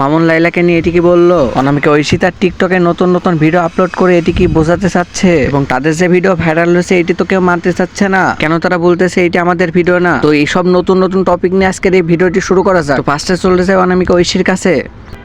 মামুন লাইলাকে নিয়ে এটি কি বলল? অনামিকা ঐশী তার টিকটকে নতুন নতুন ভিডিও আপলোড করে এটি কি বোঝাতে চাচ্ছে? এবং তাদের যে ভিডিও ভাইরাল হয়েছে, এটি তো কেউ মানতে চাচ্ছে না। কেন তারা বলতেছে এটি আমাদের ভিডিও না? তো এইসব নতুন নতুন টপিক নিয়ে আজকের এই ভিডিওটি শুরু করা যায় ফার্স্টে চলে যায় অনামিকা ঐশীর কাছে।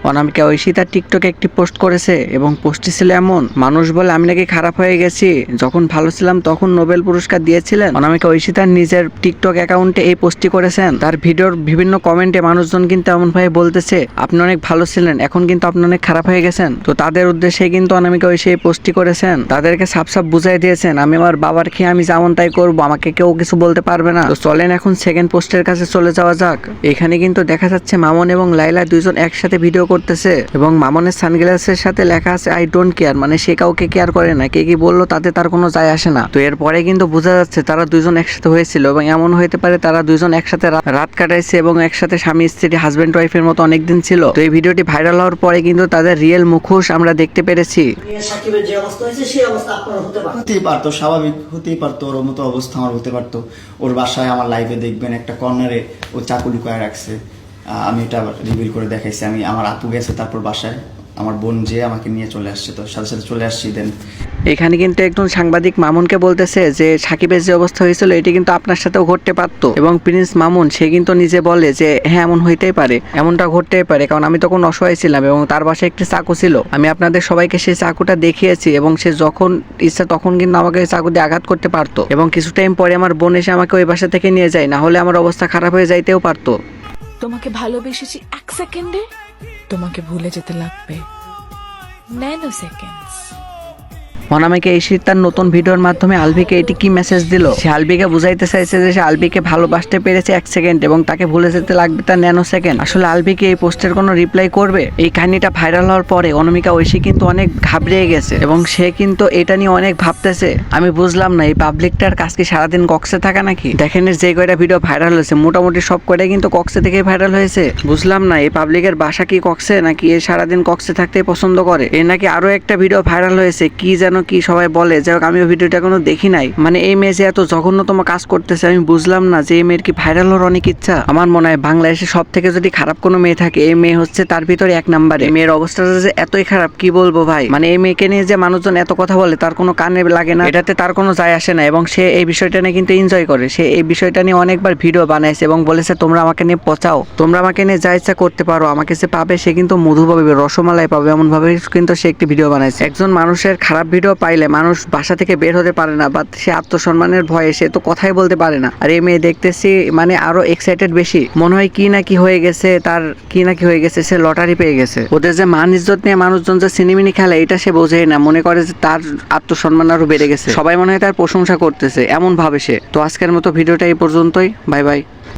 অনামিকা ঐশী তার টিকটকে একটি পোস্ট করেছে এবং পোস্টটি ছিল এমন, মানুষ বলে আমি নাকি খারাপ হয়ে গেছি। যখন ভালো ছিলাম তখন নোবেল পুরস্কার দিয়েছিলেন। অনামিকা ঐশী তার নিজের টিকটক অ্যাকাউন্টে এই পোস্টটি করেছেন। তার ভিডিওর বিভিন্ন কমেন্টে মানুষজন কিন্তু এমন ভাবে বলতেছে, আপনি অনেক ভালো ছিলেন, এখন কিন্তু আপনি অনেক খারাপ হয়ে গেছেন। তো তাদের উদ্দেশ্যে কিন্তু অনামিকা ঐশী এই পোস্টটি করেছেন। তাদেরকে সাপ সাপ বুঝাই দিয়েছেন, আমি আমার বাবার খেয়ে আমি যেমন তাই করব, আমাকে কেউ কিছু বলতে পারবে না। তো চলেন এখন সেকেন্ড পোস্টের কাছে চলে যাওয়া যাক। এখানে কিন্তু দেখা যাচ্ছে মামুন এবং লাইলা দুইজন একসাথে ভিডিও করতেছে এবং মামনের সানগ্লাসের সাথে লেখা আছে আই ডোন্ট কেয়ার মানে সে কাউকে কেয়ার করে না। কে কি বলল তাতে তার কোনো যায় আসে না। তো এরপরে কিন্তু বোঝা যাচ্ছে তারা দুজন একসাথে হয়েছিল এবং এমন হতে পারে তারা দুইজন একসাথে রাত কাটাইছে এবং একসাথে স্বামী স্ত্রী হাজবেন্ড ওয়াইফের মতো অনেকদিন ছিল। তো এই ভিডিওটি ভাইরাল হওয়ার পরে কিন্তু তাদের রিয়েল মুখোশ আমরা দেখতে পেরেছি। সাকিবের যে অবস্থা হয়েছে সেই অবস্থা আপনার হতে পারে। হতেই পারতো স্বাভাবিক হতেই পারতো ওর মতো অবস্থা আমার হতে পারতো। ওর বাসায় আমার লাইভে দেখবেন একটা কর্নারে ও চাকু লুকায় রাখছে। আমি এটা রিভিল করে দেখাইছি। আমি, আমার আপু গেছে তারপর বাসায়। আমার বোন যে আমাকে নিয়ে চলে আসছে, তো সাথে সাথে চলে আসছি দেন। এখানে কিন্তু একজন সাংবাদিক মামুনকে বলতেছে যে, সাকিবের যে অবস্থা হয়েছিল, এটি কিন্তু আপনার সাথেও ঘটতে পারতো। এবং প্রিন্স মামুন, সে কিন্তু নিজে বলে যে হ্যাঁ এমন হইতেই পারে। এমনটা ঘটতেই পারে। কারণ আমি তখন অসহায় ছিলাম এবং তার বাসায় একটি চাকু ছিল। আমি আপনাদের সবাইকে সেই চাকুটা দেখিয়েছি এবং সে যখন ইচ্ছা তখন কিন্তু আমাকে এই চাকু দিয়ে আঘাত করতে পারতো। এবং কিছু টাইম পরে আমার বোন এসে আমাকে ওই বাসা থেকে নিয়ে যায়। না হলে আমার অবস্থা খারাপ হয়ে যাইতেও পারতো। তোমাকে ভালোবেসেছি এক সেকেন্ডে? তোমাকে ভুলে যেতে লাগবে। ন্যানো সেকেন্ডস অনামিকা শীত তার নতুন ভিডিওর মাধ্যমে আলভিকে এটি কি মেসেজ দিল? সে আলভিকে বুঝাইতে চাইছে যে সে আলভিকে ভালোবাসতে পেরেছে এক সেকেন্ড এবং তাকে ভুলে যেতে লাগবে তার ন্যানো সেকেন্ড আসলে আলভিকে এই পোস্টের কোনো রিপ্লাই করবে? এই কাহিনীটা ভাইরাল হওয়ার পরে অনামিকা ঐশী কিন্তু অনেক ঘাবড়িয়ে গেছে এবং সে কিন্তু এটা নিয়ে অনেক ভাবতেছে। আমি বুঝলাম না, এই পাবলিকটার কাজ কি সারাদিন কক্সে থাকা নাকি? দেখেন যে কয়টা ভিডিও ভাইরাল হয়েছে, মোটামুটি সব কয়টাই কিন্তু কক্সে থেকে ভাইরাল হয়েছে। বুঝলাম না, এই পাবলিকের বাসা কি কক্সে নাকি এ সারাদিন কক্সে থাকতেই পছন্দ করে? এর নাকি আরও একটা ভিডিও ভাইরাল হয়েছে, কি যেন কি সবাই বলে? যাই হোক, আমিও ভিডিওটা কোনো দেখি নাই। মানে এই মেয়ে যে এত জঘন্যতম কাজ করতেছে, আমি বুঝলাম না যে এই মেয়ের কি ভাইরাল হওয়ার অনেক ইচ্ছা। আমার মনে হয় বাংলাদেশে সব থেকে যদি খারাপ কোনো মেয়ে থাকে, এই মেয়ে হচ্ছে তার ভিতরে এক নাম্বারে। মেয়ের অবস্থাটা যে এতই খারাপ, কি বলব ভাই? মানে এই মেয়েকে নিয়ে যে মানুষজন এত কথা বলে, তার কোনো কানে লাগে না। এটাতে তার কোনো যায় আসে না এবং সে এই বিষয়টা নিয়ে কিন্তু এনজয় করে। সে এই বিষয়টা নিয়ে অনেকবার ভিডিও বানাইছে এবং বলেছে, তোমরা আমাকে নিয়ে পচাও। তোমরা আমাকে নিয়ে যা ইচ্ছা করতে পারো। আমাকে সে পাবে, সে কিন্তু মধু পাবে রসমালাই পাবে। এমন ভাবে কিন্তু সে একটি ভিডিও বানাইছে। একজন মানুষের খারাপ ভিডিও পাইলে মানুষ বাসা থেকে বের হতে পারে না, বা সে আত্মসম্মানের ভয়ে সে তো কথাই বলতে পারে না। আর এই মেয়ে দেখতেছি মানে আরও এক্সাইটেড বেশি। মনে হয় কি না কি হয়ে গেছে, তার কি না কি হয়ে গেছে, সে লটারি পেয়ে গেছে। ওদের যে মান ইজ্জত নিয়ে মানুষজন যে সিনেমিনি খেলে, এটা সে বোঝেই না। মনে করে যে তার আত্মসম্মান আরও বেড়ে গেছে। সবাই মনে হয় তার প্রশংসা করতেছে, এমন ভাবে সে। তো আজকের মতো ভিডিওটা এই পর্যন্তই। Bye bye.